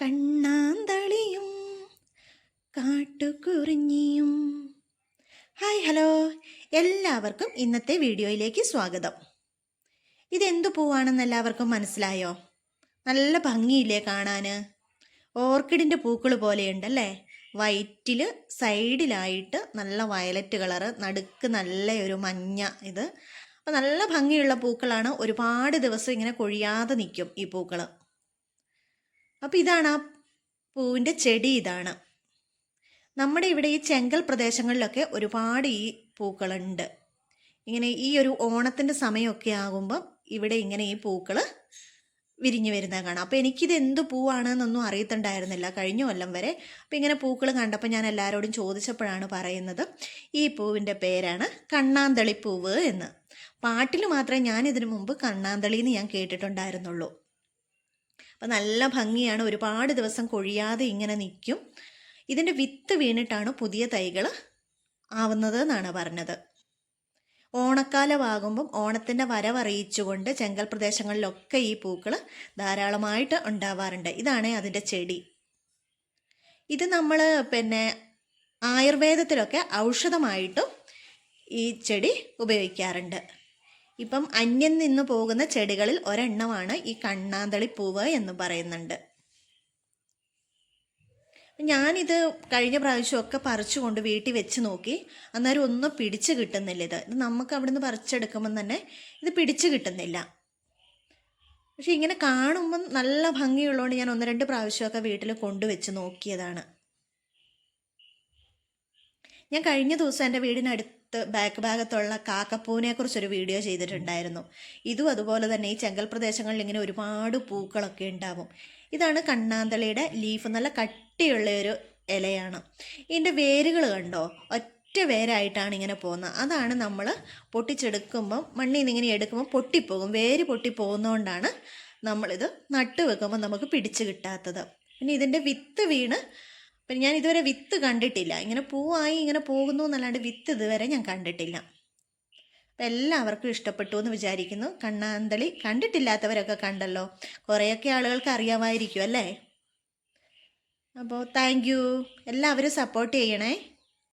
കണ്ണാന്തളിയും കാട്ടുകുറിഞ്ഞിയും. Hi hello എല്ലാവർക്കും ഇന്നത്തെ വീഡിയോയിലേക്ക് സ്വാഗതം. ഇതെന്തു പൂവാണെന്ന് എല്ലാവർക്കും മനസ്സിലായോ? നല്ല ഭംഗിയില്ലേ കാണാൻ ഓർക്കിഡിന്റെ പൂക്കൾ പോലെയുണ്ടല്ലേ? വൈറ്റിൽ സൈഡിലായിട്ട് നല്ല വയലറ്റ് കളറ് നടുക്ക് നല്ല ഒരു മഞ്ഞ ഇത്. അപ്പോൾ നല്ല ഭംഗിയുള്ള പൂക്കളാണ് ഒരുപാട് ദിവസം ഇങ്ങനെ കൊഴിയാതെ നിൽക്കും ഈ പൂക്കൾ അപ്പോൾ ഇതാണ് ആ പൂവിന്റെ ചെടി ഇതാണ്. നമ്മുടെ ഇവിടെ ഈ ചെങ്കൽ പ്രദേശങ്ങളിലൊക്കെ ഒരുപാട് ഈ പൂക്കളുണ്ട്. ഇങ്ങനെ ഈ ഒരു ഓണത്തിന്റെ സമയമൊക്കെ ആകുമ്പം ഇവിടെ ഇങ്ങനെ ഈ പൂക്കൾ വിരിഞ്ഞു വരുന്നത് കാണാം. അപ്പോൾ എനിക്കിത് എന്ത് പൂവാണെന്നൊന്നും അറിയത്തുണ്ടായിരുന്നില്ല കഴിഞ്ഞ കൊല്ലം വരെ. അപ്പോൾ ഇങ്ങനെ പൂക്കൾ കണ്ടപ്പോൾ ഞാൻ എല്ലാവരോടും ചോദിച്ചപ്പോഴാണ് പറയുന്നത് ഈ പൂവിന്റെ പേരാണ് കണ്ണാന്തളി പൂവ് എന്ന്. പാട്ടിൽ മാത്രമേ ഞാൻ ഇതിനു മുമ്പ് കണ്ണാന്തളി എന്ന് ഞാൻ കേട്ടിട്ടുണ്ടായിരുന്നുള്ളൂ. അപ്പം നല്ല ഭംഗിയാണ് ഒരുപാട് ദിവസം കൊഴിയാതെ ഇങ്ങനെ നിൽക്കും. ഇതിന്റെ വിത്ത് വീണിട്ടാണ് പുതിയ തൈകൾ ആവുന്നത് എന്നാണ് പറഞ്ഞത്. ഓണക്കാലമാകുമ്പം ഓണത്തിന്റെ വരവറിയിച്ചുകൊണ്ട് ചെങ്കൽ പ്രദേശങ്ങളിലൊക്കെ ഈ പൂക്കൾ ധാരാളമായിട്ട് ഉണ്ടാവാറുണ്ട്. ഇതാണ് അതിന്റെ ചെടി. ഇത് നമ്മൾ പിന്നെ ആയുർവേദത്തിലൊക്കെ ഔഷധമായിട്ടും ഈ ചെടി ഉപയോഗിക്കാറുണ്ട്. ഇപ്പം അന്യം നിന്ന് പോകുന്ന ചെടികളിൽ ഒരെണ്ണമാണ് ഈ കണ്ണാന്തളി പൂവ് എന്ന് പറയുന്നുണ്ട്. ഞാനിത് കഴിഞ്ഞ പ്രാവശ്യമൊക്കെ പറിച്ചുകൊണ്ട് വീട്ടിൽ വെച്ച് നോക്കി. അന്നേരം ഒന്നും പിടിച്ച് കിട്ടുന്നില്ല ഇത്. ഇത് നമുക്ക് അവിടുന്ന് പറിച്ചെടുക്കുമ്പം തന്നെ ഇത് പിടിച്ച് കിട്ടുന്നില്ല. പക്ഷെ ഇങ്ങനെ കാണുമ്പം നല്ല ഭംഗിയുള്ളതുകൊണ്ട് ഞാൻ ഒന്ന് രണ്ട് പ്രാവശ്യമൊക്കെ വീട്ടിൽ കൊണ്ടുവച്ച് നോക്കിയതാണ്. ഞാൻ കഴിഞ്ഞ ദിവസം എന്റെ വീടിനടുത്ത് ബാക്ക് ഭാഗത്തുള്ള കാക്കപ്പൂവിനെക്കുറിച്ചൊരു വീഡിയോ ചെയ്തിട്ടുണ്ടായിരുന്നു. ഇതും അതുപോലെ തന്നെ ഈ ചെങ്കൽ പ്രദേശങ്ങളിൽ ഇങ്ങനെ ഒരുപാട് പൂക്കളൊക്കെ ഉണ്ടാവും. ഇതാണ് കണ്ണാന്തളിയുടെ ലീഫ് നല്ല കട്ടിയുള്ള ഒരു ഇലയാണ്. ഇതിന്റെ വേരുകൾ കണ്ടോ? ഒറ്റ വേരായിട്ടാണ് ഇങ്ങനെ പോകുന്നത്. അതാണ് നമ്മൾ പൊട്ടിച്ചെടുക്കുമ്പം മണ്ണിൽ നിന്ന് ഇങ്ങനെ എടുക്കുമ്പോൾ പൊട്ടിപ്പോകും. വേര് പൊട്ടിപ്പോകുന്നതുകൊണ്ടാണ് നമ്മളിത് നട്ട് വെക്കുമ്പോൾ നമുക്ക് പിടിച്ചു കിട്ടാത്തത്. പിന്നെ ഇതിന്റെ വിത്ത് വീണ് പിന്നെ ഞാൻ ഇതുവരെ വിത്ത് കണ്ടിട്ടില്ല. ഇങ്ങനെ പൂവായി ഇങ്ങനെ പോകുന്നു എന്നല്ലാണ്ട് വിത്ത് ഇതുവരെ ഞാൻ കണ്ടിട്ടില്ല. അപ്പം എല്ലാവർക്കും ഇഷ്ടപ്പെട്ടു എന്ന് വിചാരിക്കുന്നു. കണ്ണാന്തളി കണ്ടിട്ടില്ലാത്തവരൊക്കെ കണ്ടല്ലോ. കുറേയൊക്കെ ആളുകൾക്ക് അറിയാമായിരിക്കും അല്ലേ? അപ്പോൾ താങ്ക് യു എല്ലാവരും സപ്പോർട്ട് ചെയ്യണേ.